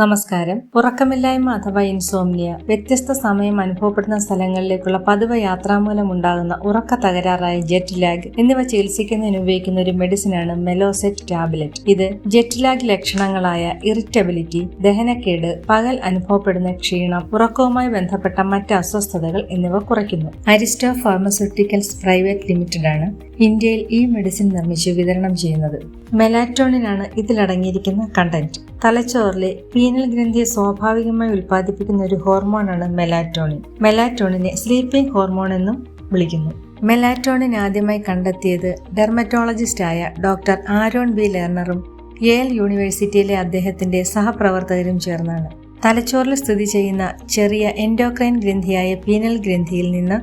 നമസ്കാരം. ഉറക്കമില്ലായ്മ അഥവാ ഇൻസോംനിയ വ്യത്യസ്ത സമയം അനുഭവപ്പെടുന്ന സ്ഥലങ്ങളിലേക്കുള്ള പതിവ് യാത്രാമൂലം ഉണ്ടാകുന്ന ഉറക്ക തകരാറായ ജെറ്റ് ലാഗ് എന്നിവ ചികിത്സിക്കുന്നതിന് ഉപയോഗിക്കുന്ന ഒരു മെഡിസിനാണ് മെലോസെറ്റ് ടാബ്ലറ്റ്. ഇത് ജെറ്റ് ലാഗ് ലക്ഷണങ്ങളായ ഇറിറ്റബിലിറ്റി ദഹനക്കേട് പകൽ അനുഭവപ്പെടുന്ന ക്ഷീണം ഉറക്കവുമായി ബന്ധപ്പെട്ട മറ്റ് അസ്വസ്ഥതകൾ എന്നിവ കുറയ്ക്കുന്നു. അരിസ്റ്റോ ഫാർമസ്യൂട്ടിക്കൽസ് പ്രൈവറ്റ് ലിമിറ്റഡ് ആണ് ഇന്ത്യയിൽ ഈ മെഡിസിൻ നിർമ്മിച്ച് വിതരണം ചെയ്യുന്നത്. മെലാറ്റോണിനാണ് ഇതിലടങ്ങിയിരിക്കുന്ന കണ്ടന്റ് തലച്ചോറിലെ പീനൽ ഗ്രന്ഥിയെ സ്വാഭാവികമായി ഉൽപ്പാദിപ്പിക്കുന്ന ഒരു ഹോർമോണാണ് മെലാറ്റോണിൻ. മെലാറ്റോണിനെ സ്ലീപ്പിംഗ് ഹോർമോൺ എന്നും വിളിക്കുന്നു. മെലാറ്റോണിൻ ആദ്യമായി കണ്ടെത്തിയത് ഡെർമറ്റോളജിസ്റ്റായ ഡോക്ടർ ആരോൺ ബി ലേർണറും യേൽ യൂണിവേഴ്സിറ്റിയിലെ അദ്ദേഹത്തിന്റെ സഹപ്രവർത്തകരും ചേർന്നാണ്. തലച്ചോറിൽ സ്ഥിതി ചെയ്യുന്ന ചെറിയ എൻഡോക്രൈൻ ഗ്രന്ഥിയായ പീനൽ ഗ്രന്ഥിയിൽ നിന്ന്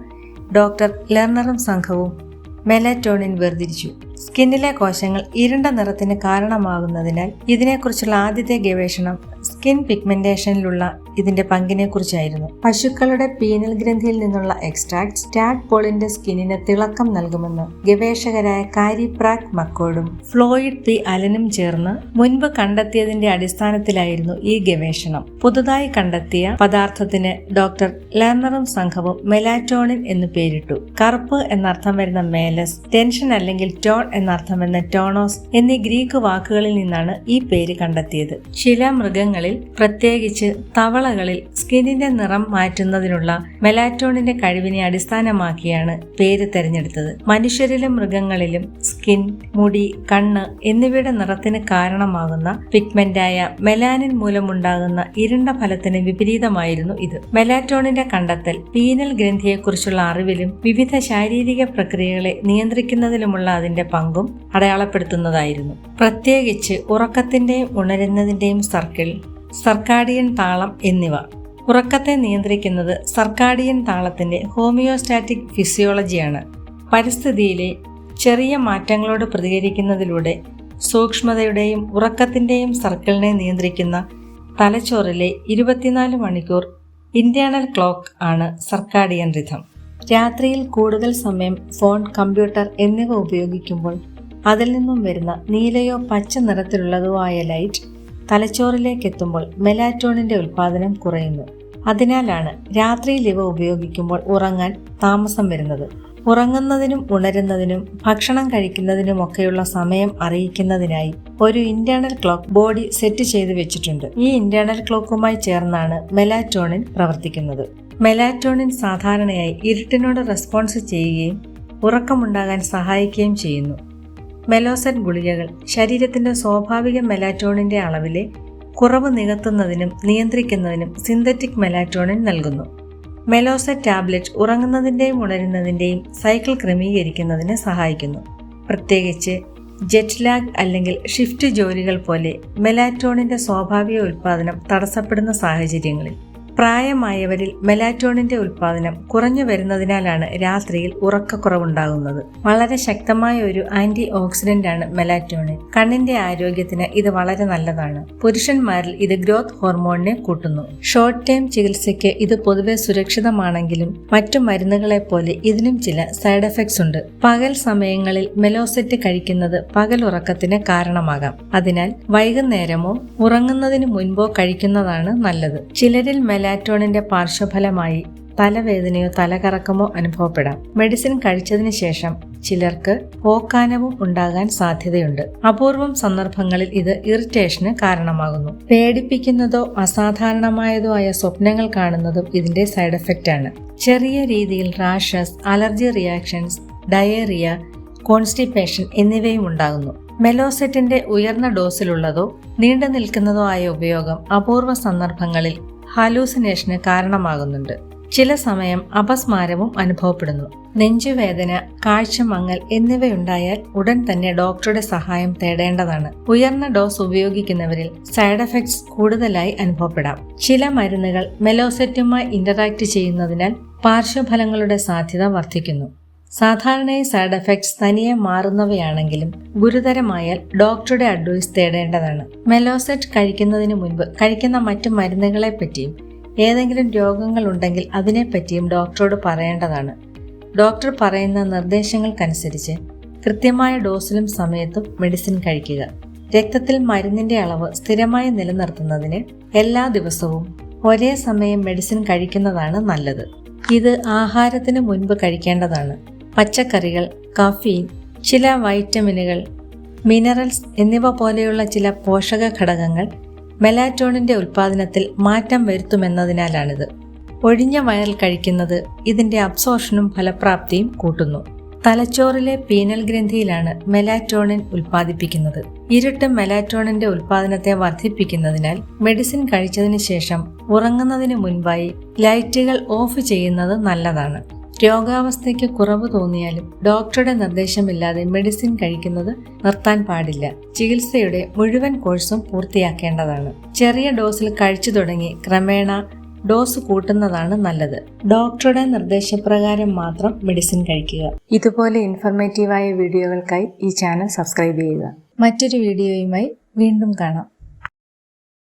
ഡോക്ടർ ലെർണറും സംഘവും മെലറ്റോണിൻ വേർതിരിച്ചു. സ്കിന്നിലെ കോശങ്ങൾ ഇരുണ്ട നിറത്തിന് കാരണമാകുന്നതിനാൽ ഇതിനെക്കുറിച്ചുള്ള ആദ്യത്തെ ഗവേഷണം സ്കിൻ പിഗ്മെന്റേഷനിലുള്ള ഇതിന്റെ പങ്കിനെക്കുറിച്ചായിരുന്നു. പശുക്കളുടെ പീനൽ ഗ്രന്ഥിയിൽ നിന്നുള്ള എക്സ്ട്രാക്ട് സ്റ്റാഡ് പോളിന്റെ സ്കിന്നിന് തിളക്കം നൽകുമെന്ന് ഗവേഷകരായ കാരി പ്രാക് മക്കോഡും ഫ്ലോയിഡ് പി അലനും ചേർന്ന് മുൻപ് കണ്ടെത്തിയതിന്റെ അടിസ്ഥാനത്തിലായിരുന്നു ഈ ഗവേഷണം. പുതുതായി കണ്ടെത്തിയ പദാർത്ഥത്തിന് ഡോക്ടർ ലെർണറും സംഘവും മെലാറ്റോണിൻ എന്ന് പേരിട്ടു. കറുപ്പ് എന്നർത്ഥം വരുന്ന മേലസ് ടെൻഷൻ അല്ലെങ്കിൽ ടോൺ എന്നർത്ഥം വരുന്ന ടോണോസ് എന്നീ ഗ്രീക്ക് വാക്കുകളിൽ നിന്നാണ് ഈ പേര് കണ്ടെത്തിയത്. ചില മൃഗങ്ങളിൽ പ്രത്യേകിച്ച് തവളകളിൽ സ്കിന്നിന്റെ നിറം മാറ്റുന്നതിനുള്ള മെലാറ്റോണിന്റെ കഴിവിനെ അടിസ്ഥാനമാക്കിയാണ് പേര് തെരഞ്ഞെടുത്തത്. മനുഷ്യരിലും മൃഗങ്ങളിലും സ്കിൻ മുടി കണ്ണ് എന്നിവയുടെ നിറത്തിന് കാരണമാകുന്ന പിഗ്മെന്റായ മെലാനിൻ മൂലമുണ്ടാകുന്ന ഇരുണ്ട ഫലത്തിന് വിപരീതമായിരുന്നു ഇത്. മെലാറ്റോണിന്റെ കണ്ടെത്തൽ പീനൽ ഗ്രന്ഥിയെക്കുറിച്ചുള്ള അറിവിലും വിവിധ ശാരീരിക പ്രക്രിയകളെ നിയന്ത്രിക്കുന്നതിലുമുള്ള അതിന്റെ പങ്കും അടയാളപ്പെടുത്തുന്നതായിരുന്നു. പ്രത്യേകിച്ച് ഉറക്കത്തിന്റെയും ഉണരുന്നതിന്റെയും സർക്കിൾ സർക്കാഡിയൻ താളം എന്നിവ. ഉറക്കത്തെ നിയന്ത്രിക്കുന്നത് സർക്കാഡിയൻ താളത്തിന്റെ ഹോമിയോസ്റ്റാറ്റിക് ഫിസിയോളജിയാണ്. പരിസ്ഥിതിയിലെ ചെറിയ മാറ്റങ്ങളോട് പ്രതികരിക്കുന്നതിലൂടെ സൂക്ഷ്മതയുടെയും ഉറക്കത്തിന്റെയും സർക്കിളിനെ നിയന്ത്രിക്കുന്ന തലച്ചോറിലെ ഇരുപത്തിനാല് മണിക്കൂർ ഇന്റേണൽ ക്ലോക്ക് ആണ് സർക്കാഡിയൻ റിഥം. രാത്രിയിൽ കൂടുതൽ സമയം ഫോൺ കമ്പ്യൂട്ടർ എന്നിവ ഉപയോഗിക്കുമ്പോൾ അതിൽ നിന്നും വരുന്ന നീലയോ പച്ച നിറത്തിലുള്ളതോ ആയ ലൈറ്റ് തലച്ചോറിലേക്ക് എത്തുമ്പോൾ മെലാറ്റോണിന്റെ ഉൽപാദനം കുറയുന്നു. അതിനാലാണ് രാത്രിയിൽ ഇവ ഉപയോഗിക്കുമ്പോൾ ഉറങ്ങാൻ താമസം വരുന്നത്. ഉറങ്ങുന്നതിനും ഉണരുന്നതിനും ഭക്ഷണം കഴിക്കുന്നതിനുമൊക്കെയുള്ള സമയം അറിയിക്കുന്നതിനായി ഒരു ഇന്റേണൽ ക്ലോക്ക് ബോഡി സെറ്റ് ചെയ്തു വെച്ചിട്ടുണ്ട്. ഈ ഇന്റേണൽ ക്ലോക്കുമായി ചേർന്നാണ് മെലാറ്റോണിൻ പ്രവർത്തിക്കുന്നത്. മെലാറ്റോണിൻ സാധാരണയായി ഇരുട്ടിനോട് റെസ്പോൺസ് ചെയ്യുകയും ഉറക്കമുണ്ടാകാൻ സഹായിക്കുകയും ചെയ്യുന്നു. മെലോസെറ്റ് ഗുളികകൾ ശരീരത്തിന്റെ സ്വാഭാവിക മെലാറ്റോണിന്റെ അളവിലെ കുറവ് നികത്തുന്നതിനും നിയന്ത്രിക്കുന്നതിനും സിന്തറ്റിക് മെലാറ്റോണിൻ നൽകുന്നു. മെലോസെറ്റ് ടാബ്ലറ്റ് ഉറങ്ങുന്നതിന്റെയും ഉണരുന്നതിന്റെയും സൈക്കിൾ ക്രമീകരിക്കുന്നതിന് സഹായിക്കുന്നു. പ്രത്യേകിച്ച് ജെറ്റ് ലാഗ് അല്ലെങ്കിൽ ഷിഫ്റ്റ് ജോലികൾ പോലെ മെലാറ്റോണിന്റെ സ്വാഭാവിക ഉൽപ്പാദനം തടസ്സപ്പെടുന്ന സാഹചര്യങ്ങളിൽ. പ്രായമായവരിൽ മെലാറ്റോണിന്റെ ഉൽപാദനം കുറഞ്ഞു വരുന്നതിനാലാണ് രാത്രിയിൽ ഉറക്കക്കുറവുണ്ടാകുന്നത്. വളരെ ശക്തമായ ഒരു ആന്റി ഓക്സിഡന്റ് ആണ് മെലാറ്റോണിൻ. കണ്ണിന്റെ ആരോഗ്യത്തിന് ഇത് വളരെ നല്ലതാണ്. പുരുഷന്മാരിൽ ഇത് ഗ്രോത്ത് ഹോർമോണിനെ കൂട്ടുന്നു. ഷോർട്ട് ടൈം ചികിത്സയ്ക്ക് ഇത് പൊതുവെ സുരക്ഷിതമാണെങ്കിലും മറ്റു മരുന്നുകളെ പോലെ ഇതിനും ചില സൈഡ് എഫക്ട്സ് ഉണ്ട്. പകൽ സമയങ്ങളിൽ മെലോസെറ്റ് കഴിക്കുന്നത് പകൽ ഉറക്കത്തിന് കാരണമാകാം. അതിനാൽ വൈകുന്നേരമോ ഉറങ്ങുന്നതിന് മുൻപോ കഴിക്കുന്നതാണ് നല്ലത്. ചിലരിൽ മെലാറ്റോണിന്റെ പാർശ്വഫലമായി തലവേദനയോ തലകറക്കമോ അനുഭവപ്പെടാം. മെഡിസിൻ കഴിച്ചതിന് ശേഷം ചിലർക്ക് ഓക്കാനവും ഉണ്ടാകാൻ സാധ്യതയുണ്ട്. അപൂർവം സന്ദർഭങ്ങളിൽ ഇത് ഇറിറ്റേഷന് കാരണമാകുന്നു. പേടിപ്പിക്കുന്നതോ അസാധാരണമായതോ ആയ സ്വപ്നങ്ങൾ കാണുന്നതും ഇതിന്റെ സൈഡ് എഫക്റ്റ് ആണ്. ചെറിയ രീതിയിൽ rashes allergy reactions diarrhoea constipation എന്നിവയും ഉണ്ടാകുന്നു. മെലോസെറ്റിന്റെ ഉയർന്ന ഡോസിലുള്ളതോ നീണ്ടു നിൽക്കുന്നതോ ആയ ഉപയോഗം അപൂർവ സന്ദർഭങ്ങളിൽ ഹാലൂസിനേഷന് കാരണമാകുന്നുണ്ട്. ചില സമയം അപസ്മാരവും അനുഭവപ്പെടുന്നു. നെഞ്ചുവേദന കാഴ്ചമങ്ങൽ എന്നിവയുണ്ടായാൽ ഉടൻ തന്നെ ഡോക്ടറുടെ സഹായം തേടേണ്ടതാണ്. ഉയർന്ന ഡോസ് ഉപയോഗിക്കുന്നവരിൽ സൈഡ് എഫക്ട്സ് കൂടുതലായി അനുഭവപ്പെടാം. ചില മരുന്നുകൾ മെലോസെറ്റുമായി ഇന്ററാക്ട് ചെയ്യുന്നതിനാൽ പാർശ്വഫലങ്ങളുടെ സാധ്യത വർദ്ധിക്കുന്നു. സാധാരണയായി സൈഡ് എഫക്ട്സ് തനിയെ മാറുന്നവയാണെങ്കിലും ഗുരുതരമായാൽ ഡോക്ടറുടെ അഡ്വൈസ് തേടേണ്ടതാണ്. മെലോസെറ്റ് കഴിക്കുന്നതിന് മുൻപ് കഴിക്കുന്ന മറ്റു മരുന്നുകളെ പറ്റിയും ഏതെങ്കിലും രോഗങ്ങൾ ഉണ്ടെങ്കിൽ അതിനെപ്പറ്റിയും ഡോക്ടറോട് പറയേണ്ടതാണ്. ഡോക്ടർ പറയുന്ന നിർദ്ദേശങ്ങൾക്കനുസരിച്ച് കൃത്യമായ ഡോസിലും സമയത്തും മെഡിസിൻ കഴിക്കുക. രക്തത്തിൽ മരുന്നിന്റെ അളവ് സ്ഥിരമായി നിലനിർത്തുന്നതിന് എല്ലാ ദിവസവും ഒരേ സമയം മെഡിസിൻ കഴിക്കുന്നതാണ് നല്ലത്. ഇത് ആഹാരത്തിന് മുൻപ് കഴിക്കേണ്ടതാണ്. പച്ചക്കറികൾ കഫീൻ ചില വൈറ്റമിനുകൾ മിനറൽസ് എന്നിവ പോലെയുള്ള ചില പോഷക ഘടകങ്ങൾ മെലാറ്റോണിന്റെ ഉൽപ്പാദനത്തിൽ മാറ്റം വരുത്തുമെന്നതിനാലാണിത്. ഒഴിഞ്ഞ വയറിൽ കഴിക്കുന്നത് ഇതിന്റെ അബ്സോർഷനും ഫലപ്രാപ്തിയും കൂട്ടുന്നു. തലച്ചോറിലെ പീനൽ ഗ്രന്ഥിയിലാണ് മെലാറ്റോണിൻ ഉൽപ്പാദിപ്പിക്കുന്നത്. ഇരുട്ട് മെലാറ്റോണിന്റെ ഉൽപ്പാദനത്തെ വർദ്ധിപ്പിക്കുന്നതിനാൽ മെഡിസിൻ കഴിച്ചതിന് ശേഷം ഉറങ്ങുന്നതിന് മുൻപായി ലൈറ്റുകൾ ഓഫ് ചെയ്യുന്നത് നല്ലതാണ്. രോഗാവസ്ഥയ്ക്ക് കുറവ് തോന്നിയാലും ഡോക്ടറുടെ നിർദ്ദേശമില്ലാതെ മെഡിസിൻ കഴിക്കുന്നത് നിർത്താൻ പാടില്ല. ചികിത്സയുടെ മുഴുവൻ കോഴ്സും പൂർത്തിയാക്കേണ്ടതാണ്. ചെറിയ ഡോസിൽ കഴിച്ചു തുടങ്ങി ക്രമേണ ഡോസ് കൂട്ടുന്നതാണ് നല്ലത്. ഡോക്ടറുടെ നിർദ്ദേശപ്രകാരം മാത്രം മെഡിസിൻ കഴിക്കുക. ഇതുപോലെ ഇൻഫർമേറ്റീവായ വീഡിയോകൾക്കായി ഈ ചാനൽ സബ്സ്ക്രൈബ് ചെയ്യുക. മറ്റൊരു വീഡിയോയുമായി വീണ്ടും കാണാം.